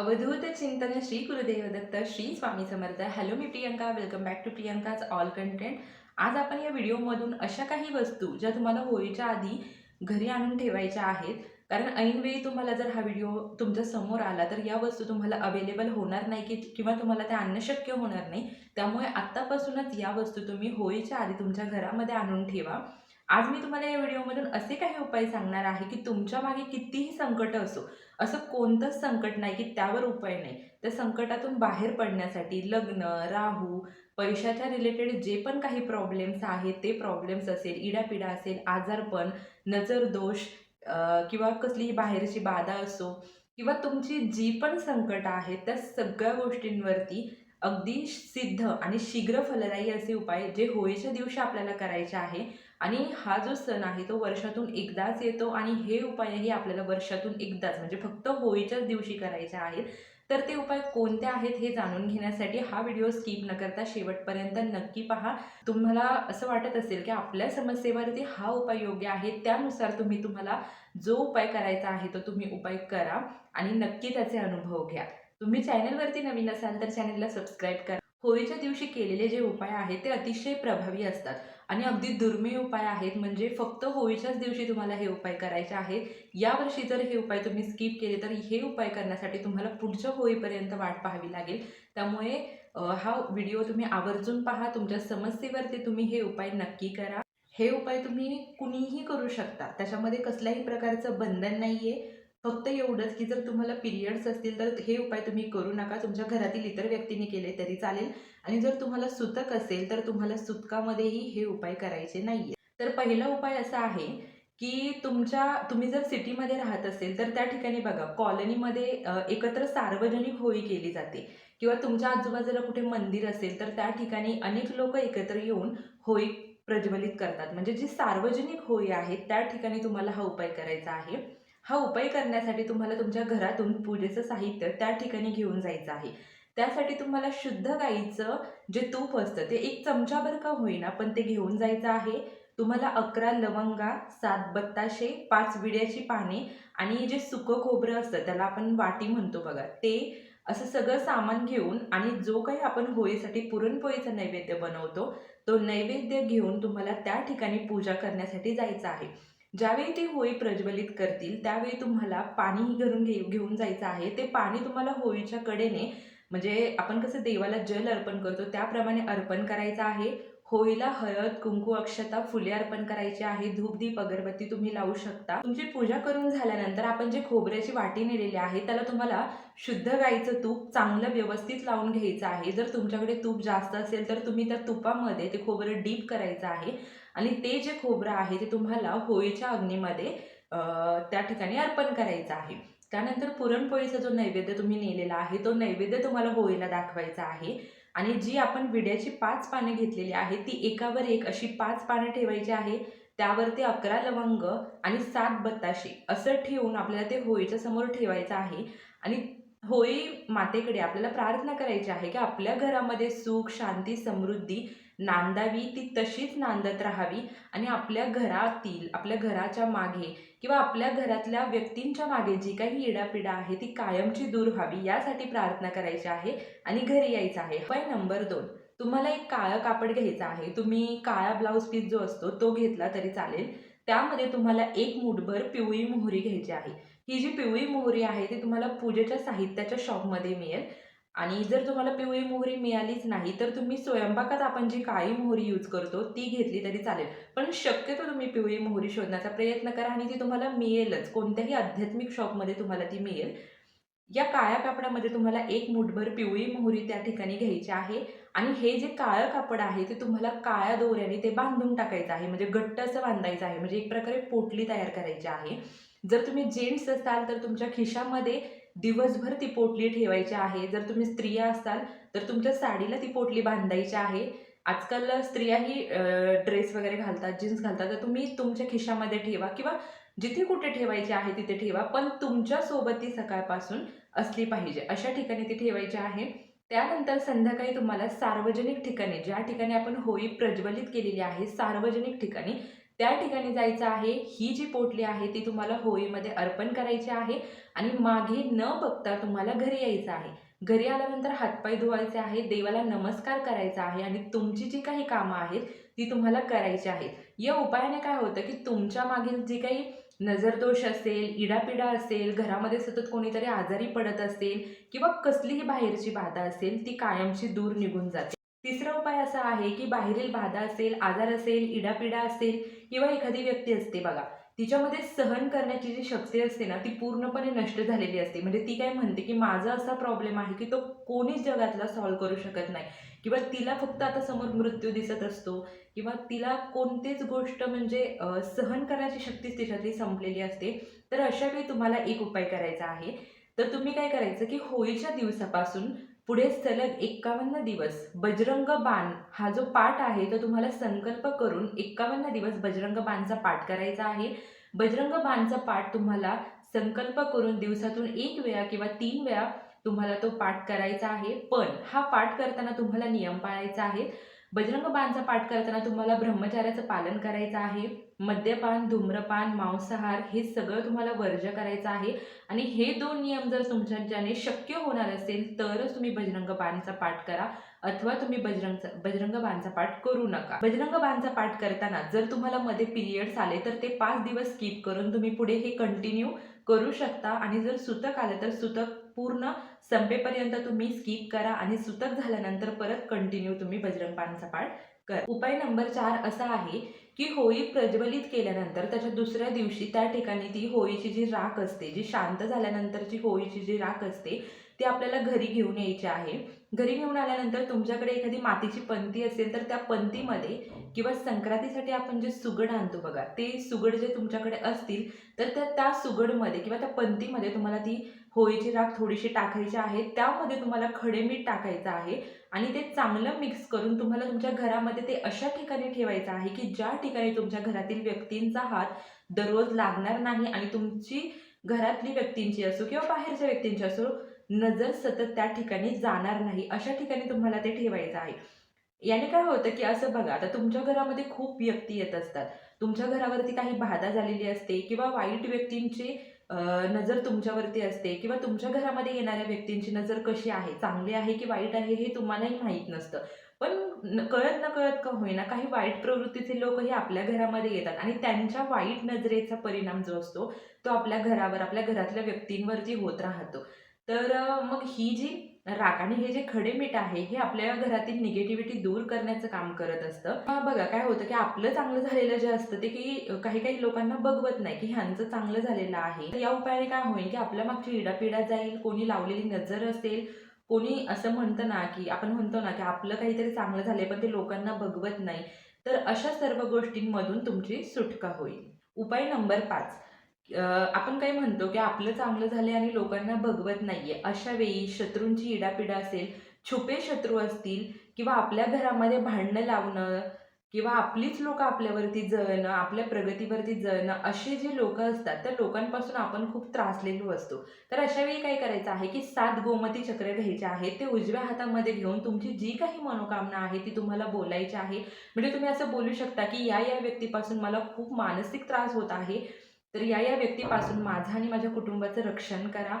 अवधूत चिंतन Shri Gurudev Datta Shri Swami Samarth. Hello me Priyanka. Welcome back to Priyanka's all content आज आपण या व्हिडिओमधून अशा काही वस्तू ज्या तुम्हाला होळीच्या आधी घरी आणून ठेवायच्या आहेत कारण ऐनवेळी तुम्हाला जर हा व्हिडिओ तुमच्यासमोर आला तर या वस्तू तुम्हाला अवेलेबल होणार नाही की किंवा तुम्हाला त्या आणणं शक्य होणार नाही. त्यामुळे आत्तापासूनच या वस्तू तुम्ही होळीच्या आधी तुमच्या घरामध्ये आणून ठेवा. आज मी तुम्हाला या व्हिडिओमधून असे काही उपाय सांगणार आहे की तुमच्या मागे कितीही संकट असो असं कोणतंच संकट नाही की त्यावर उपाय नाही. त्या संकटातून बाहेर पडण्यासाठी लग्न राहू पैशाच्या रिलेटेड जे पण काही प्रॉब्लेम्स आहेत ते प्रॉब्लेम्स असेल इडापिडा असेल आजारपण नजर दोष किंवा कसलीही बाहेरची बाधा असो किंवा तुमची जी पण संकट आहेत त्या सगळ्या गोष्टींवरती अगदी सिद्ध आणि शीघ्र फलदायी असे उपाय जे होळीच्या दिवशी आपल्याला करायचे आहे आणि हा जो सण आहे तो वर्षातून एकदाच येतो आणि हे उपायही आपल्याला वर्षातून एकदाच म्हणजे फक्त होळीच्याच दिवशी करायचे आहेत. तर ते उपाय कोणते आहेत हे जाणून घेण्यासाठी हा व्हिडिओ स्किप न करता शेवटपर्यंत नक्की पहा. तुम्हाला असं वाटत असेल की आपल्या समस्येवरती हा उपाय योग्य आहे त्यानुसार तुम्ही तुम्हाला जो उपाय करायचा आहे तो तुम्ही उपाय करा आणि नक्की त्याचे अनुभव घ्या. तुम्ही चॅनलवरती नवीन असाल तर चॅनलला सबस्क्राईब करा. होळीच्या दिवशी केलेले जे उपाय आहेत ते अतिशय प्रभावी असतात. आणि अगदी दुर्मिळ उपाय आहेत म्हणजे फक्त होळीच्याच दिवशी तुम्हाला हे उपाय करायचे आहेत. यावर्षी जर हे उपाय तुम्ही स्किप केले तर हे उपाय करण्यासाठी तुम्हाला पुढच्या होळीपर्यंत वाट पाहावी लागेल. त्यामुळे हा व्हिडिओ तुम्ही आवर्जून पहा तुमच्या समस्येवरती तुम्ही हे उपाय नक्की करा. हे उपाय तुम्ही कुणीही करू शकता. त्याच्यामध्ये कसल्याही प्रकारचं बंधन नाही आहे फक्त एवढंच की जर तुम्हाला पिरियड्स असतील तर हे उपाय तुम्ही करू नका. तुमच्या घरातील इतर व्यक्तींनी केले तरी चालेल. आणि जर तुम्हाला सुतक असेल तर तुम्हाला सुतकामध्येही हे उपाय करायचे नाहीये. तर पहिला उपाय असा आहे की तुमच्या तुम्ही जर सिटीमध्ये राहत असेल तर त्या ठिकाणी बघा कॉलनीमध्ये एकत्र सार्वजनिक होळी केली जाते. किंवा तुमच्या आजूबाजूला कुठे मंदिर असेल तर त्या ठिकाणी अनेक लोक एकत्र येऊन होळी प्रज्वलित करतात. म्हणजे जी सार्वजनिक होळी आहे त्या ठिकाणी तुम्हाला हा उपाय करायचा आहे. हा उपाय करण्यासाठी तुम्हाला तुमच्या घरातून पूजेचं साहित्य त्या ठिकाणी घेऊन जायचं आहे. त्यासाठी तुम्हाला शुद्ध गाईचं जे तूप असतं ते एक चमचाभर का होईना पण ते घेऊन जायचं आहे. तुम्हाला अकरा लवंगा सात बत्ताशे पाच विड्याची पाने आणि जे सुकं खोबरं असतं त्याला आपण वाटी म्हणतो बघा ते असं सगळं सामान घेऊन आणि जो काही आपण होळीसाठी पुरणपोळीचा नैवेद्य बनवतो तो नैवेद्य घेऊन तुम्हाला त्या ठिकाणी पूजा करण्यासाठी जायचं आहे. ज्यावेळी ते होळी प्रज्वलित करतील त्यावेळी तुम्हाला पाणीही घरून घे घेऊन जायचं आहे. ते पाणी तुम्हाला होळीच्या कडेने म्हणजे आपण कसं देवाला जल अर्पण करतो त्याप्रमाणे अर्पण करायचं आहे. होळीला हळद कुंकू अक्षता फुले अर्पण करायची आहे. धूप दीप अगरबत्ती तुम्ही लावू शकता. तुमची पूजा करून झाल्यानंतर आपण जे खोबऱ्याची वाटी नेलेली आहे त्याला तुम्हाला शुद्ध गाईचं तूप चांगलं व्यवस्थित लावून घ्यायचं आहे. जर तुमच्याकडे तूप जास्त असेल तर तुम्ही त्या तुपामध्ये ते खोबरं डीप करायचं आहे. आणि ते जे खोबरं आहे ते तुम्हाला होळीच्या अग्नीमध्ये त्या ठिकाणी अर्पण करायचं आहे. त्यानंतर पुरणपोळीचा जो नैवेद्य तुम्ही नेलेला आहे तो नैवेद्य तुम्हाला होळीला दाखवायचा आहे. आणि जी आपण विड्याची पाच पाने घेतलेली आहे ती एकावर एक अशी पाच पानं ठेवायची आहे त्यावरती अकरा लवंग आणि सात बत्ताशे असं ठेवून आपल्याला ते होळीच्या समोर ठेवायचं आहे. आणि होई मातेकडे आपल्याला प्रार्थना करायची आहे की आपल्या घरामध्ये सुख शांती समृद्धी नांदावी ती तशीच नांदत राहावी आणि आपल्या घरातील आपल्या घराच्या मागे किंवा आपल्या घरातल्या व्यक्तींच्या मागे जी काही इडापिडा आहे ती कायमची दूर व्हावी यासाठी प्रार्थना करायची आहे आणि घरी यायचं आहे. उपाय नंबर दोन तुम्हाला एक काळं कापड घ्यायचं आहे. तुम्ही काळा ब्लाऊज पीस जो असतो तो घेतला तरी चालेल. त्यामध्ये तुम्हाला एक मुठभर पिवळी मोहरी घ्यायची आहे. ही जी पिवळी मोहरी आहे ती तुम्हाला पूजेच्या साहित्याच्या शॉपमध्ये मिळेल. आणि जर तुम्हाला पिवळी मोहरी मिळालीच नाही तर तुम्ही स्वयंपाकात आपण जी काळी मोहरी यूज करतो ती घेतली तरी चालेल. पण शक्यतो तुम्ही पिवळी मोहरी शोधण्याचा प्रयत्न करा आणि ती तुम्हाला मिळेलच. कोणत्याही आध्यात्मिक शॉपमध्ये तुम्हाला ती मिळेल. या काळ्या कापडामध्ये तुम्हाला एक मुठभर पिवळी मोहरी त्या ठिकाणी घ्यायची आहे. आणि हे जे काळं कापड आहे ते तुम्हाला काळ्या दोऱ्याने ते बांधून टाकायचं आहे. म्हणजे घट्ट असं बांधायचं आहे. म्हणजे एक प्रकारे पोटली तयार करायची आहे. जर तुम्ही जेंट्स असाल तर तुमच्या खिशामध्ये दिवसभर ती पोटली ठेवायची आहे. जर तुम्ही स्त्रिया असाल तर तुमच्या साडीला ती पोटली बांधायची आहे. आजकाल स्त्रियाही ड्रेस वगैरे घालतात जीन्स घालतात तर तुम्ही तुमच्या खिशामध्ये ठेवा किंवा जिथे कुठे ठेवायची आहे तिथे ठेवा पण तुमच्यासोबत ती सकाळपासून असली पाहिजे. अशा ठिकाणी ती ठेवायची आहे. त्यानंतर संध्याकाळी तुम्हाला सार्वजनिक ठिकाणी ज्या ठिकाणी आपण होळी प्रज्वलित केलेली आहे सार्वजनिक ठिकाणी त्या ठिकाणी जायचं आहे ही जी पोटली आहे ती तुम्हाला होळीमध्ये अर्पण करायची आहे आणि मागे न बघता तुम्हाला घरी यायचं आहे. घरी आल्यानंतर हातपाय धुवायचे आहे देवाला नमस्कार करायचा आहे आणि तुमची जी काही कामं आहेत ती तुम्हाला करायची आहेत. या उपायाने काय होतं की तुमच्या मागील जी काही नजरदोष असेल इडापिडा असेल घरामध्ये सतत कोणीतरी आजारी पडत असेल किंवा कसलीही बाहेरची बाधा असेल ती कायमची दूर निघून जाते. तिसरा उपाय असा आहे की बाहेरील बाधा असेल आजार असेल इडापिडा असेल किंवा एखादी व्यक्ती असते बघा तिच्यामध्ये सहन करण्याची जी शक्ती असते ना ती पूर्णपणे नष्ट झालेली असते. म्हणजे ती काय म्हणते की माझा असा प्रॉब्लेम आहे की तो कोणीच जगातला सॉल्व्ह करू शकत नाही. किंवा तिला फक्त आता समोर मृत्यू दिसत असतो किंवा तिला कोणतीच गोष्ट म्हणजे सहन करण्याची शक्तीच तिच्यातली संपलेली असते तर अशा वेळी तुम्हाला एक उपाय करायचा आहे. तर तुम्ही काय करायचं की होळीच्या दिवसापासून पुढे सलग एक्कावन्न दिवस. बजरंग बाण हा जो पाठ आहे तो तुम्हाला संकल्प करून एक्कावन्न दिवस बजरंग बाणचा पाठ करायचा आहे. बजरंग बाणचा पाठ तुम्हाला संकल्प करून दिवसातून एक वेळा किंवा तीन वेळा तुम्हाला तो पाठ करायचा आहे. पण हा पाठ करताना तुम्हाला नियम पाळायचा आहे. बजरंग बाणचा पाठ करताना तुम्हाला ब्रह्मचार्याचं पालन करायचं आहे. मद्यपान धूम्रपान मांसाहार हे सगळं तुम्हाला वर्ज करायचं आहे. आणि हे दोन नियम जर तुमच्याच्याने शक्य होणार असेल तरच तुम्ही बजरंग बाणचा पाठ करा. अथवा तुम्ही बजरंग बजरंग बाणचा पाठ करू नका. बजरंग बाणचा पाठ करताना जर तुम्हाला मध्ये पिरियड्स आले तर ते पाच दिवस स्किप करून तुम्ही पुढे हे कंटिन्यू करू शकता. आणि जर सुतक आलं तर सुतक पूर्ण संपेपर्यंत तुम्ही स्किप करा आणि सुतक झाल्यानंतर परत कंटिन्यू तुम्ही बजरंग बाणचा पाठ करा. उपाय नंबर चार असा आहे की होळी प्रज्वलित केल्यानंतर त्याच्या दुसऱ्या दिवशी त्या ठिकाणी ती होळीची जी राख असते जी शांत झाल्यानंतरची होळीची जी राख असते ती आपल्याला घरी घेऊन यायची आहे. घरी घेऊन आल्यानंतर तुमच्याकडे एखादी मातीची पंती असेल तर त्या पंतीमध्ये किंवा संक्रांतीसाठी आपण जे सुगड आणतो बघा ते सुगड जे तुमच्याकडे असतील तर त्या त्या सुगडमध्ये किंवा त्या पंतीमध्ये तुम्हाला ती होळीची राख थोडीशी टाकायची आहे. त्यामध्ये तुम्हाला खडे मीठ टाकायचं आहे आणि ते चांगलं मिक्स करून तुम्हाला तुमच्या घरामध्ये ते अशा ठिकाणी ठेवायचं आहे की ज्या ठिकाणी तुमच्या घरातील व्यक्तींचा हात दररोज लागणार नाही आणि तुमची घरातली व्यक्तींची असो किंवा बाहेरच्या व्यक्तींची असो नजर सतत त्या ठिकाणी जाणार नाही. अशा ठिकाणी तुम्हाला ते ठेवायचं आहे. याने काय होतं की असं बघा आता तुमच्या घरामध्ये खूप व्यक्ती येत असतात. तुमच्या घरावरती काही बाधा झालेली असते किंवा वाईट व्यक्तींची नजर तुमच्यावरती असते किंवा तुमच्या घरामध्ये येणाऱ्या व्यक्तींची नजर कशी आहे? चांगली आहे की वाईट आहे हे तुम्हालाही माहीत नसतं. पण कळत न कळत का होईना काही वाईट प्रवृत्तीचे लोक हे आपल्या घरामध्ये येतात आणि त्यांच्या वाईट नजरेचा परिणाम जो असतो तो आपल्या घरावर आपल्या घरातल्या व्यक्तींवरती होत राहतो. तर मग ही जी राख आणि हे जे खडे मीठ आहे हे आपल्या घरातील निगेटिव्हिटी दूर करण्याचं काम करत असतं. बघा काय होतं की आपलं चांगलं झालेलं जे असतं ते की काही काही लोकांना बघवत नाही की ह्यांचं चांगलं झालेलं आहे. तर या उपायाने काय होईल की आपल्या मागची इडापिडा जाईल कोणी लावलेली नजर असेल कोणी असं म्हणतं ना की आपण म्हणतो ना की आपलं काहीतरी चांगलं झालंय पण ते लोकांना बघवत नाही. तर अशा सर्व गोष्टींमधून तुमची सुटका होईल. उपाय नंबर पाच. आपण काय म्हणतो की आपलं चांगलं झाले आणि लोकांना भगवत नाहीये. अशा वेळी शत्रूंची इडापिडा असेल छुपे शत्रू असतील किंवा आपल्या घरामध्ये भांडणं लावणं किंवा आपलीच लोक आपल्यावरती जळणं आपल्या प्रगतीवरती जळणं असे जे लोक असतात त्या लोकांपासून आपण खूप त्रासलेलो असतो. तर अशा वेळी काय करायचं आहे की सात गोमती चक्र घ्यायचे आहेत. ते उजव्या हातामध्ये घेऊन तुमची जी काही मनोकामना आहे ती तुम्हाला बोलायची आहे. म्हणजे तुम्ही असं बोलू शकता की या या व्यक्तीपासून मला खूप मानसिक त्रास होत आहे. तर या या व्यक्तीपासून माझं आणि माझ्या कुटुंबाचं रक्षण करा.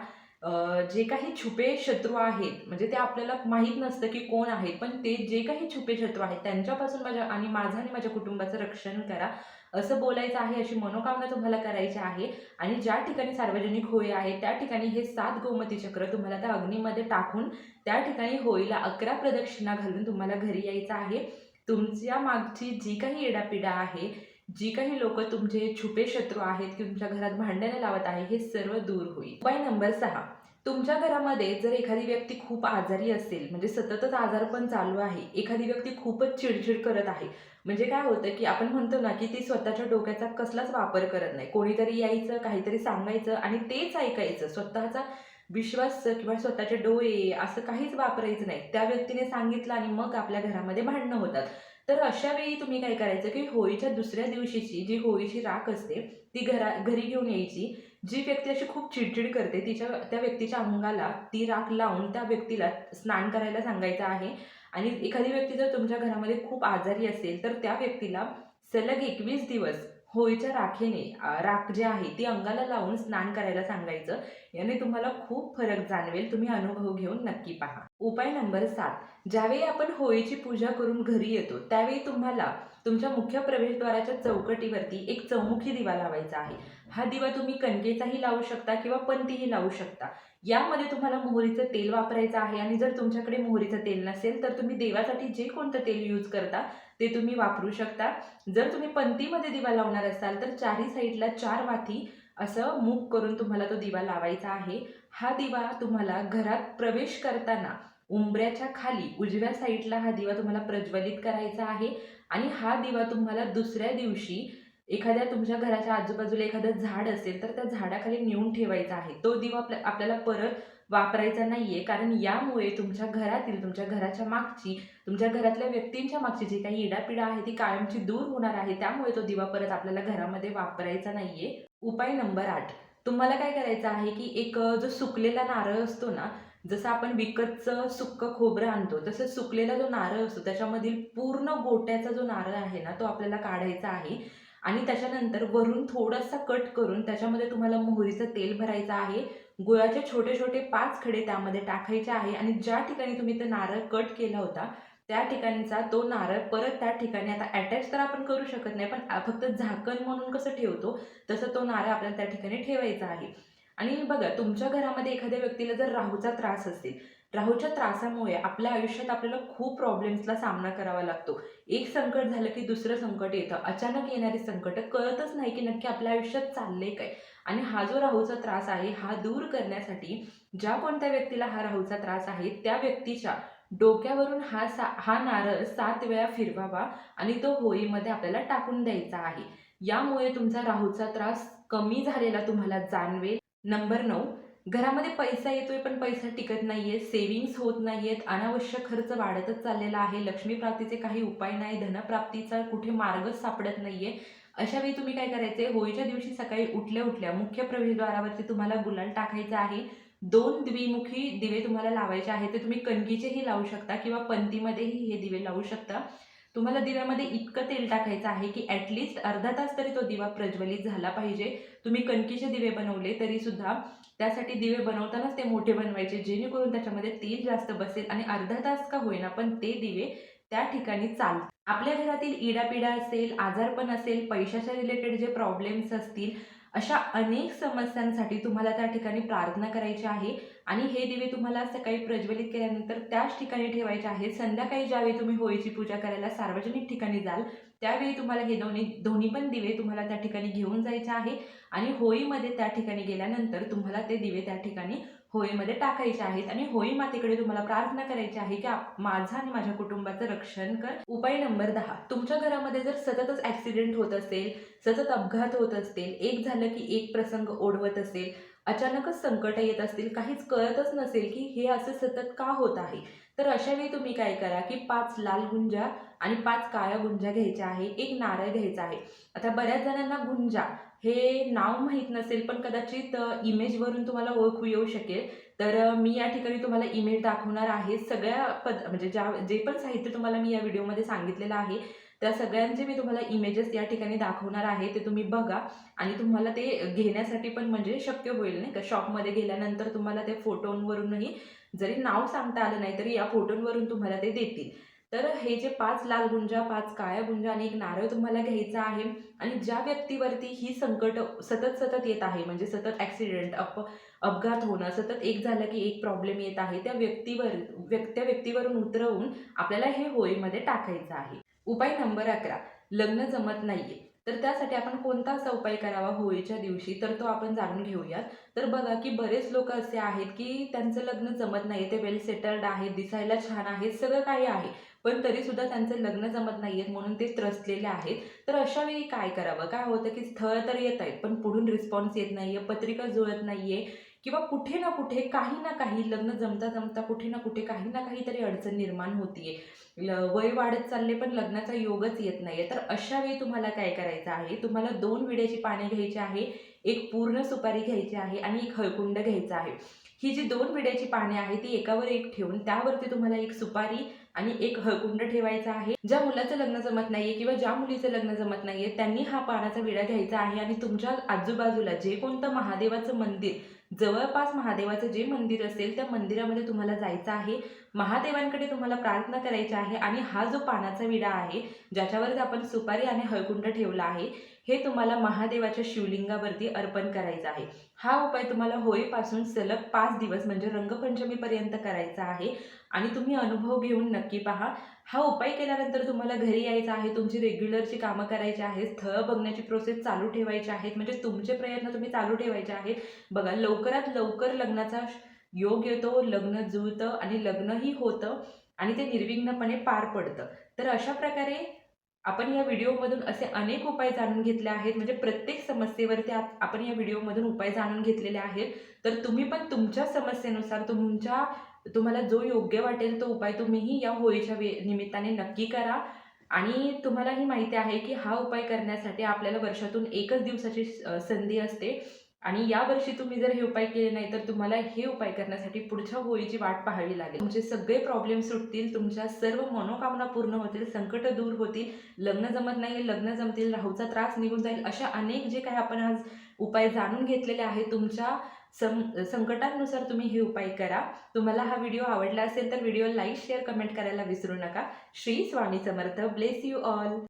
जे काही छुपे शत्रू आहेत म्हणजे ते आपल्याला माहीत नसतं की कोण आहेत पण ते जे काही छुपे शत्रू आहेत त्यांच्यापासून माझ्या आणि माझं आणि माझ्या कुटुंबाचं रक्षण करा. असं बोलायचं आहे अशी मनोकामना तुम्हाला करायची आहे. आणि ज्या ठिकाणी सार्वजनिक होळी आहे त्या ठिकाणी हे सात गोमती चक्र तुम्हाला त्या अग्नीमध्ये टाकून त्या ठिकाणी होळीला अकरा प्रदक्षिणा घालून तुम्हाला घरी यायचं आहे. तुमच्या मागची जी काही येडापिडा आहे जी काही लोक तुमचे छुपे शत्रू आहेत की तुमच्या घरात भांडणं लावत आहे हे सर्व दूर होईल. उपाय नंबर सहा. तुमच्या घरामध्ये जर एखादी व्यक्ती खूप आजारी असेल म्हणजे सततच आजार पण चालू आहे एखादी व्यक्ती खूपच चिडचिड करत आहे म्हणजे काय होतं की आपण म्हणतो ना की ती स्वतःच्या डोक्याचा कसलाच वापर करत नाही. कोणीतरी यायचं काहीतरी सांगायचं आणि तेच ऐकायचं. स्वतःचा विश्वास किंवा स्वतःचे डोळे असं काहीच वापरायचं नाही. त्या व्यक्तीने सांगितलं आणि मग आपल्या घरामध्ये भांडणं होतात. तर अशा वेळी तुम्ही काय करायचं की होळीच्या दुसऱ्या दिवशीची जी होळीची राख असते ती घरा घरी घेऊन यायची. जी व्यक्ती अशी खूप चिडचिड करते तिच्या त्या व्यक्तीच्या अंगाला ती राख लावून त्या व्यक्तीला स्नान करायला सांगायचं आहे. आणि एखादी व्यक्ती जर तुमच्या घरामध्ये खूप आजारी असेल तर त्या व्यक्तीला सलग एकवीस दिवस होळीच्या राखेने राख जे आहे ती अंगाला लावून स्नान करायला सांगायचं. याने तुम्हाला खूप फरक जाणवेल. तुम्ही अनुभव घेऊन नक्की पहा. उपाय नंबर सात. ज्यावेळी आपण होळीची पूजा करून घरी येतो त्यावेळी तुम्हाला तुमच्या मुख्य प्रवेशद्वाराच्या चौकटीवरती एक चौमुखी दिवा लावायचा आहे. हा दिवा तुम्ही कणकेचाही लावू शकता किंवा पंतीही लावू शकता. यामध्ये तुम्हाला मोहरीचं तेल वापरायचं आहे आणि जर तुमच्याकडे मोहरीचं तेल नसेल तर तुम्ही देवासाठी जे कोणतं तेल यूज करता ते तुम्ही वापरू शकता. जर तुम्ही पंतीमध्ये दिवा लावणार असाल तर चारही साईडला चार वाती असं मूक करून तुम्हाला तो दिवा लावायचा आहे. हा दिवा तुम्हाला घरात प्रवेश करताना उंबऱ्याच्या खाली उजव्या साईडला हा दिवा तुम्हाला प्रज्वलित करायचा आहे. आणि हा दिवा तुम्हाला दुसऱ्या दिवशी एखाद्या तुमच्या घराच्या आजूबाजूला एखादं झाड असेल तर त्या झाडाखाली नेऊन ठेवायचा आहे. तो दिवा आपल्या आपल्याला परत वापरायचा नाही आहे कारण यामुळे तुमच्या घरातील तुमच्या घराच्या मागची तुमच्या घरातल्या व्यक्तींच्या मागची जी काही इडापिडा आहे ती कायमची दूर होणार आहे. त्यामुळे तो दिवा परत आपल्याला घरामध्ये वापरायचा नाही आहे उपाय नंबर आठ. तुम्हाला काय करायचं आहे की एक जो सुकलेला नारळ असतो ना जसं आपण विकतचं सुक्क खोबरं आणतो तसं सुकलेला जो नारळ असतो त्याच्यामधील पूर्ण गोट्याचा जो नारळ आहे ना तो आपल्याला काढायचा आहे. आणि त्याच्यानंतर वरून थोडासा कट करून त्याच्यामध्ये तुम्हाला मोहरीचं तेल भरायचं आहे. गुळाचे छोटे छोटे पाच खडे त्यामध्ये टाकायचे आहे आणि ज्या ठिकाणी तुम्ही ते नारळ कट केला होता त्या ठिकाणचा तो नारळ परत त्या ठिकाणी आता अटॅच तर आपण करू शकत नाही पण फक्त झाकण म्हणून कसं ठेवतो तसं तो नारळ आपल्याला त्या ठिकाणी ठेवायचा आहे. आणि बघा तुमच्या घरामध्ये एखाद्या व्यक्तीला जर राहूचा त्रास असेल राहूच्या त्रासामुळे आपल्या आयुष्यात आपल्याला खूप प्रॉब्लेम्सला सामना करावा लागतो. एक संकट झालं की दुसरं संकट येतं. अचानक येणारी संकट कळतच नाही की नक्की आपल्या आयुष्यात चाललंय काय. आणि हा जो राहूचा त्रास आहे हा दूर करण्यासाठी ज्या कोणत्या व्यक्तीला हा राहूचा त्रास आहे त्या व्यक्तीच्या डोक्यावरून हा सा हा नारळ सात वेळा फिरवावा आणि तो होळीमध्ये आपल्याला टाकून द्यायचा आहे. यामुळे तुमचा राहूचा त्रास कमी झालेला तुम्हाला जाणवेल. नंबर नऊ घरामध्ये पैसा येतोय पण पैसा टिकत नाहीये सेव्हिंग्स होत नाहीयेत अनावश्यक खर्च वाढतच चाललेला आहे लक्ष्मीप्राप्तीचे काही उपाय नाही धनप्राप्तीचा कुठे मार्गच सापडत नाहीये. अशा वेळी तुम्ही काय करायचे होळीच्या दिवशी सकाळी उठल्या उठल्या मुख्य प्रवेशद्वारावरती तुम्हाला गुलाल टाकायचा आहे. दोन द्विमुखी दिवे तुम्हाला लावायचे आहेत ते तुम्ही कणकीचेही लावू शकता किंवा पंतीमध्येही हे दिवे लावू शकता. तुम्हाला दिव्यामध्ये इतकं तेल टाकायचं आहे की ॲटलिस्ट अर्धा तास तरी तो दिवा प्रज्वलित झाला पाहिजे. तुम्ही कणकीचे दिवे बनवले तरी सुद्धा त्यासाठी दिवे बनवतानाच ते मोठे बनवायचे जेणेकरून त्याच्यामध्ये तेल जास्त बसेल आणि अर्धा तास का होईना पण ते दिवे त्या ठिकाणी चाल आपल्या घरातील इडापिडा असेल आजारपण असेल पैशाच्या रिलेटेड जे प्रॉब्लेम्स असतील अशा अनेक समस्यांसाठी तुम्हाला त्या ठिकाणी प्रार्थना करायची आहे. आणि हे दिवे तुम्हाला सकाळी प्रज्वलित केल्यानंतर त्याच ठिकाणी ठेवायचे आहेत संध्याकाळी ज्यावेळी तुम्ही होळीची पूजा करायला सार्वजनिक ठिकाणी जाल त्यावेळी तुम्हाला हे दोन्ही दोन्ही पण दिवे तुम्हाला त्या ठिकाणी घेऊन जायचे आहे. आणि होळीमध्ये त्या ठिकाणी गेल्यानंतर तुम्हाला ते दिवे त्या ठिकाणी होळीमध्ये टाकायचे आहेत. आणि होळी मातेकडे तुम्हाला प्रार्थना करायची आहे की माझा माझं आणि माझ्या कुटुंबाचं रक्षण कर. उपाय नंबर दहा. तुमच्या घरामध्ये जर सततच ॲक्सिडेंट होत असेल सतत अपघात होत असतील एक झालं की एक प्रसंग ओढवत असेल अचानकच संकट येत असतील काहीच कळतच नसेल की हे असं सतत का होत आहे? तर अशा वेळी तुम्ही काय करा की पाच लाल गुंजा आणि पाच काळ्या गुंजा घ्यायच्या आहे एक नारळ घ्यायचा आहे. आता बऱ्याच जणांना गुंजा हे नाव माहीत नसेल पण कदाचित इमेजवरून तुम्हाला ओळखू येऊ शकेल. तर मी या ठिकाणी तुम्हाला इमेज दाखवणार आहे. सगळ्या पद म्हणजे ज्या जे पण साहित्य तुम्हाला मी या व्हिडिओमध्ये सांगितलेलं आहे त्या सगळ्यांचे मी तुम्हाला इमेजेस या ठिकाणी दाखवणार आहे ते तुम्ही बघा. आणि तुम्हाला ते घेण्यासाठी पण म्हणजे शक्य होईल नाही का? शॉपमध्ये गेल्यानंतर तुम्हाला ते फोटोंवरूनही जरी नाव सांगता आलं नाही तरी या फोटोंवरून तुम्हाला ते देतील. तर हे जे पाच लाल गुंजा पाच काळ्या गुंजा आणि एक नारळ तुम्हाला घ्यायचा आहे आणि ज्या व्यक्तीवरती ही संकट सतत सतत येत आहे म्हणजे सतत ॲक्सिडेंट अप अपघात होणं सतत एक झालं की एक प्रॉब्लेम येत आहे त्या व्यक्तीवर व्यक् त्या व्यक्तीवरून उतरवून आपल्याला हे होळीमध्ये टाकायचं आहे. उपाय नंबर अकरा लग्न जमत नाहीये. तर त्यासाठी आपण कोणता असा उपाय करावा होळीच्या दिवशी? तर तो आपण जाणून घेऊयात. तर बघा की बरेच लोक असे आहेत की त्यांचं लग्न जमत नाही ते वेल सेटल्ड आहेत दिसायला छान आहेत सगळं काही आहे. पण तरी सुद्धा त्यांचं लग्न जमत नाहीयेत म्हणून ते त्रसलेले आहेत. तर अशा वेळी काय करावं? काय होतं की स्थळ तर येत आहेत पण पुढून रिस्पॉन्स येत नाहीये पत्रिका जुळत नाहीये. किंवा कुठे ना कुठे काही ना काही लग्न जमता जमता कुठे ना कुठे काही ना काहीतरी अडचण निर्माण होतीये. ल- वय वाढत चालले पण लग्नाचा योगच येत नाहीये. तर अशा वेळी तुम्हाला काय करायचं आहे? तुम्हाला दोन विड्याची पाने घ्यायची आहे एक पूर्ण सुपारी घ्यायची आहे आणि एक हळकुंड घ्यायचा आहे. ही जी दोन विड्याची पाने आहे ती एकावर एक ठेवून त्यावरती तुम्हाला एक सुपारी आणि एक हळकुंड ठेवायचा आहे. ज्या मुलाचं लग्न जमत नाहीये किंवा ज्या मुलीचं लग्न जमत नाहीये त्यांनी हा पानाचा विडा घ्यायचा आहे आणि तुमच्या आजूबाजूला जे कोणतं महादेवाचं मंदिर जवळपास महादेवाचं जे मंदिर असेल त्या मंदिरामध्ये तुम्हाला जायचं आहे. महादेवांकडे तुम्हाला प्रार्थना करायची आहे आणि हा जो पानाचा विडा आहे ज्याच्यावरच आपण सुपारी आणि हळकुंड ठेवला आहे हे तुम्हाला महादेवाच्या शिवलिंगावरती अर्पण करायचं आहे. हा उपाय तुम्हाला होळीपासून सलग पाच दिवस म्हणजे रंगपंचमीपर्यंत करायचा आहे. आणि तुम्ही अनुभव घेऊन नक्की पहा. हा उपाय केल्यानंतर तुम्हाला घरी यायचं आहे तुमची रेग्युलरची कामं करायची आहेत स्थळं बघण्याची प्रोसेस चालू ठेवायची आहेत म्हणजे तुमचे प्रयत्न तुम्ही चालू ठेवायचे आहेत. बघा लवकरात लवकर लग्नाचा योग येतो लग्न जुळतं आणि लग्नही होतं आणि ते निर्विघ्नपणे पार पडतं. तर अशा प्रकारे आपण या व्हिडिओमधून असे अनेक उपाय जाणून घेतले आहेत. म्हणजे प्रत्येक समस्येवरती आपण या व्हिडिओमधून उपाय जाणून घेतलेले आहेत. तर तुम्ही पण तुमच्या समस्येनुसार तुमच्या तुम्हाला जो योग्य वाटेल तो उपाय तुम्हीही या होळीच्या वे निमित्ताने नक्की करा. आणि तुम्हालाही माहिती आहे की हा उपाय करण्यासाठी आपल्याला वर्षातून एकच दिवसाची संधी असते. आणि यावर्षी तुम्ही जर हे उपाय केले नाही तर तुम्हाला हे उपाय करण्यासाठी पुढच्या होळीची वाट पाहावी लागेल. तुमचे सगळे प्रॉब्लेम सुटतील तुमच्या सर्व मनोकामना पूर्ण होतील संकट दूर होतील लग्न जमत नाही लग्न जमतील राहूचा त्रास निघून जाईल अशा अनेक जे काही आपण आज उपाय जाणून घेतलेले आहेत तुमच्या सं संकटांनुसार तुम्ही हे उपाय करा. तुम्हाला हा व्हिडिओ आवडला असेल तर व्हिडिओ लाईक शेअर कमेंट करायला विसरू नका. Shri Swami Samarth. Bless you all